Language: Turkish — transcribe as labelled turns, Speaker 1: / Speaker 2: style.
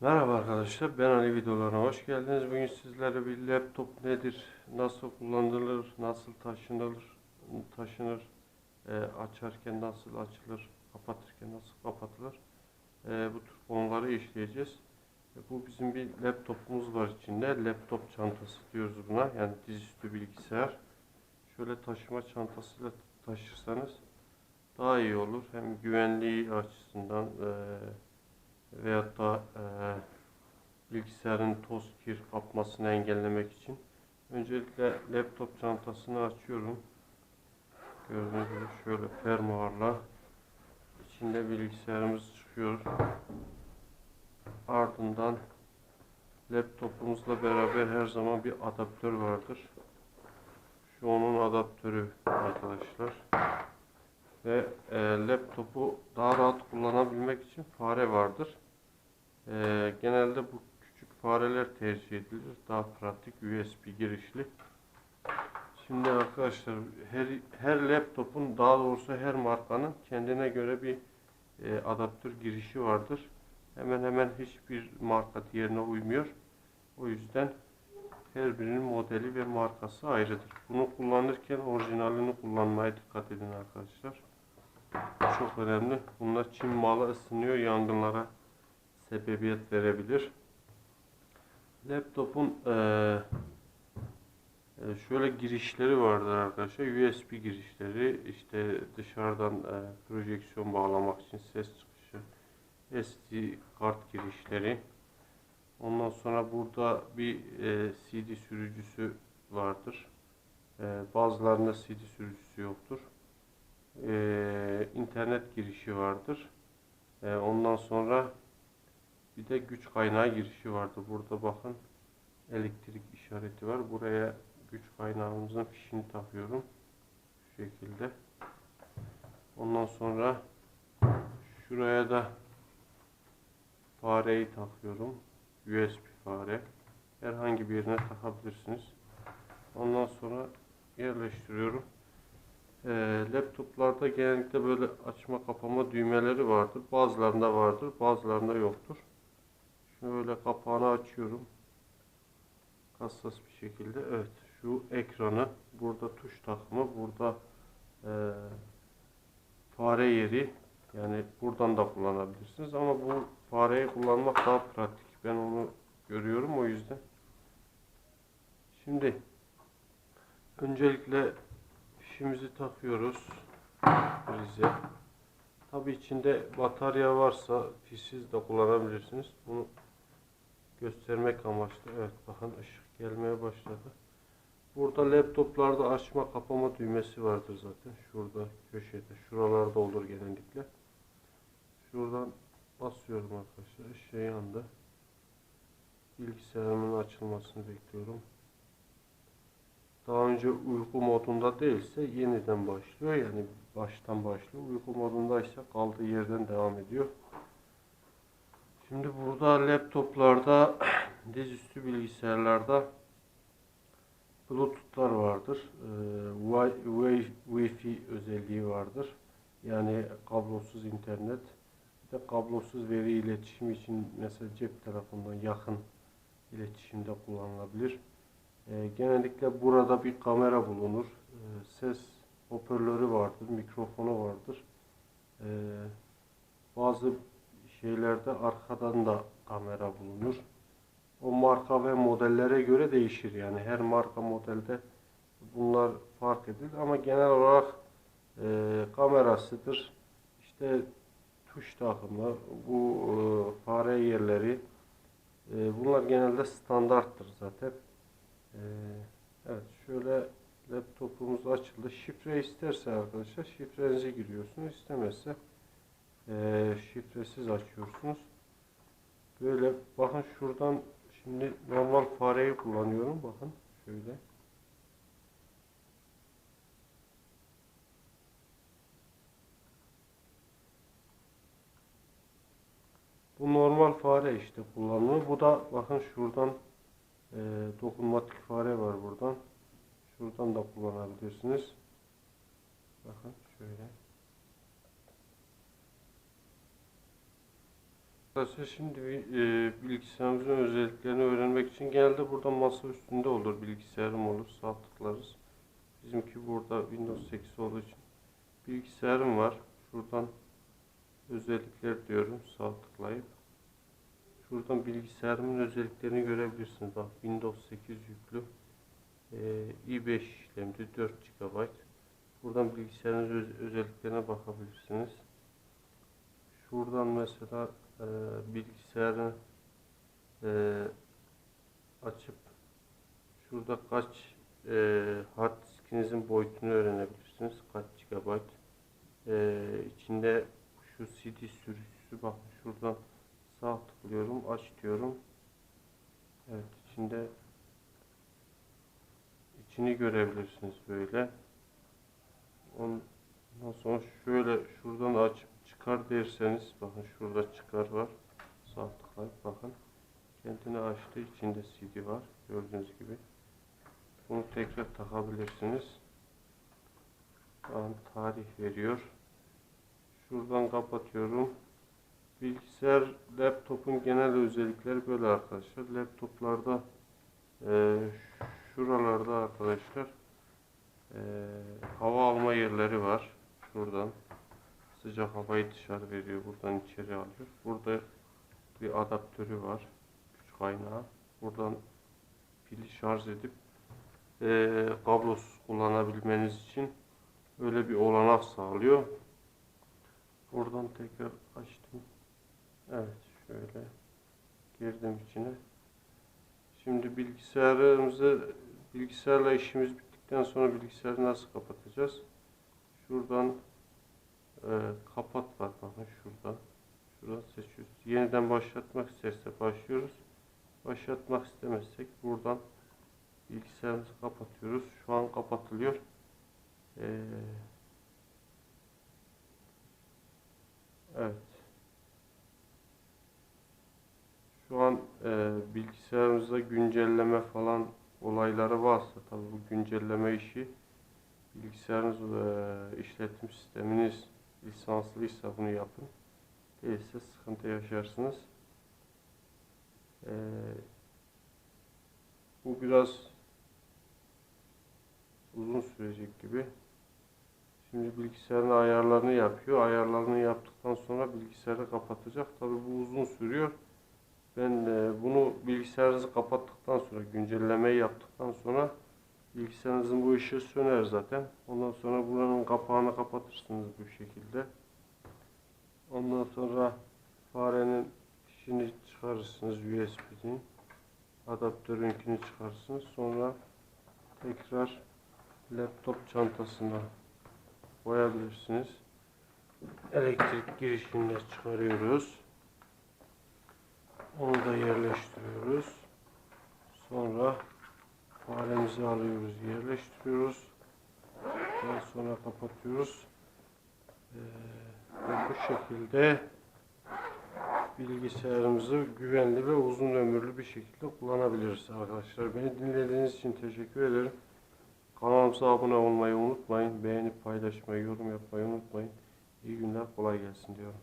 Speaker 1: Merhaba arkadaşlar, ben Ali videolarına hoş geldiniz. Bugün sizlere bir laptop nedir, nasıl kullanılır, nasıl taşınılır, taşınır, e, açarken nasıl açılır, kapatırken nasıl kapatılır, e, bu tür konuları işleyeceğiz. E, bu bizim bir laptopumuz var içinde, laptop çantası diyoruz buna, yani dizüstü bilgisayar. Şöyle taşıma çantasıyla taşırsanız daha iyi olur, hem güvenliği açısından. E, veyahut da e, bilgisayarın toz kir kapmasını engellemek için öncelikle laptop çantasını açıyorum. Gördüğünüz gibi şöyle fermuarla içinde bilgisayarımız çıkıyor. Ardından laptopumuzla beraber her zaman bir adaptör vardır. Şu onun adaptörü arkadaşlar. Ve e, laptopu daha rahat kullanabilmek için fare vardır. E, genelde bu küçük fareler tercih edilir. Daha pratik USB girişli. Şimdi arkadaşlar her, her laptopun daha doğrusu her markanın kendine göre bir e, adaptör girişi vardır. Hemen hemen hiçbir marka diğerine uymuyor. O yüzden her birinin modeli ve markası ayrıdır. Bunu kullanırken orijinalini kullanmaya dikkat edin arkadaşlar. Çok önemli. Bunlar Çin malı ısınıyor, yangınlara sebebiyet verebilir. Laptopun eee, e, şöyle girişleri vardır arkadaşlar. USB girişleri, işte dışarıdan e, projeksiyon bağlamak için ses çıkışı, SD kart girişleri. Ondan sonra burada bir e, CD sürücüsü vardır. E, bazılarında CD sürücüsü yoktur. E, internet girişi vardır. E, ondan sonra bir de güç kaynağı girişi vardı. Burada bakın elektrik işareti var. Buraya güç kaynağımızın fişini takıyorum. Şu şekilde. Ondan sonra şuraya da fareyi takıyorum. USB fare. Herhangi bir yerine takabilirsiniz. Ondan sonra yerleştiriyorum. Ee, laptoplarda genellikle böyle açma kapama düğmeleri vardır. Bazılarında vardır, bazılarında yoktur. Şöyle kapağını açıyorum. Hassas bir şekilde. Evet, şu ekranı, burada tuş takımı, burada e, fare yeri. Yani buradan da kullanabilirsiniz ama bu fareyi kullanmak daha pratik. Ben onu görüyorum o yüzden. Şimdi öncelikle fişimizi takıyoruz prize. Tabi içinde batarya varsa fişsiz de kullanabilirsiniz. Bunu göstermek amaçlı. Evet bakın ışık gelmeye başladı. Burada laptoplarda açma kapama düğmesi vardır zaten. Şurada köşede. Şuralarda olur genellikle. Şuradan basıyorum arkadaşlar. Işığı yandı. Bilgisayarımın açılmasını bekliyorum. Daha önce uyku modunda değilse yeniden başlıyor. Yani baştan başlıyor. Uyku modundaysa kaldığı yerden devam ediyor. Şimdi burada laptoplarda, dizüstü bilgisayarlarda Bluetooth'lar vardır. Ee, Wi- Wi- Wi-Fi özelliği vardır. Yani kablosuz internet. Bir de kablosuz veri iletişimi için mesela cep telefonundan yakın iletişimde kullanılabilir. Ee, genellikle burada bir kamera bulunur. Ee, ses hoparlörü vardır, mikrofonu vardır. Bazı şeylerde arkadan da kamera bulunur. O marka ve modellere göre değişir. Yani her marka modelde bunlar fark edilir ama genel olarak e, kamerasıdır. İşte tuş takımı, bu e, fare yerleri e, bunlar genelde standarttır zaten. E, evet şöyle laptopumuz açıldı. Şifre isterse arkadaşlar şifrenizi giriyorsunuz. İstemezse e, şifresiz açıyorsunuz. Böyle bakın şuradan şimdi normal fareyi kullanıyorum. Bakın şöyle. Bu normal fare işte kullanılıyor. Bu da bakın şuradan e, dokunmatik fare var buradan. Şuradan da kullanabilirsiniz. Bakın şöyle. Arkadaşlar şimdi e, bilgisayarımızın özelliklerini öğrenmek için genelde burada masa üstünde olur bilgisayarım olur sağ tıklarız. Bizimki burada Windows 8 olduğu için bilgisayarım var. Şuradan özellikler diyorum sağ tıklayıp. Şuradan bilgisayarımın özelliklerini görebilirsiniz. Bak Windows 8 yüklü. E, i5 işlemci 4 GB. Buradan bilgisayarın öz- özelliklerine bakabilirsiniz. Şuradan mesela e, bilgisayarı e, açıp şurada kaç e, hard diskinizin boyutunu öğrenebilirsiniz. Kaç GB. E, içinde şu CD sürücüsü bakın şuradan sağ tıklıyorum aç diyorum. Evet içinde içini görebilirsiniz böyle. Ondan sonra şöyle şuradan açıp çıkar derseniz bakın şurada çıkar var. Sağ tıklayıp bakın. Kendini açtı. içinde CD var. Gördüğünüz gibi. Bunu tekrar takabilirsiniz. An tarih veriyor. Şuradan kapatıyorum. Bilgisayar, laptopun genel özellikleri böyle arkadaşlar. Laptoplarda e, şuralarda arkadaşlar e, hava alma yerleri var. Şuradan sıcak havayı dışarı veriyor. Buradan içeri alıyor. Burada bir adaptörü var. Güç kaynağı. Buradan pili şarj edip e, kablosuz kullanabilmeniz için öyle bir olanak sağlıyor. Buradan tekrar açtım. Evet şöyle girdim içine. Şimdi bilgisayarımızı bilgisayarla işimiz bittikten sonra bilgisayarı nasıl kapatacağız? Şuradan e, kapat var bakın şurada. Şuradan seçiyoruz. Yeniden başlatmak isterse başlıyoruz. Başlatmak istemezsek buradan bilgisayarımızı kapatıyoruz. Şu an kapatılıyor. Ee, evet. Şu an e, bilgisayarımızda güncelleme falan olayları varsa tabii bu güncelleme işi bilgisayarınız e, işletim sisteminiz lisanslıysa bunu yapın. Değilse sıkıntı yaşarsınız. Ee, bu biraz uzun sürecek gibi. Şimdi bilgisayarın ayarlarını yapıyor. Ayarlarını yaptıktan sonra bilgisayarı kapatacak. Tabi bu uzun sürüyor. Ben e, bunu bilgisayarınızı kapattıktan sonra güncellemeyi yaptıktan sonra bilgisayarınızın bu ışığı söner zaten. Ondan sonra buranın kapağını kapatırsınız bu şekilde. Ondan sonra farenin fişini çıkarırsınız USB'nin. Adaptörünkini çıkarsınız. Sonra tekrar laptop çantasına koyabilirsiniz. Elektrik girişini çıkarıyoruz. Onu da yerleştiriyoruz. Sonra faremizi alıyoruz, yerleştiriyoruz. Daha sonra kapatıyoruz. Ee, ve bu şekilde bilgisayarımızı güvenli ve uzun ömürlü bir şekilde kullanabiliriz arkadaşlar. Beni dinlediğiniz için teşekkür ederim. Kanalımıza abone olmayı unutmayın. Beğenip paylaşmayı, yorum yapmayı unutmayın. İyi günler, kolay gelsin diyorum.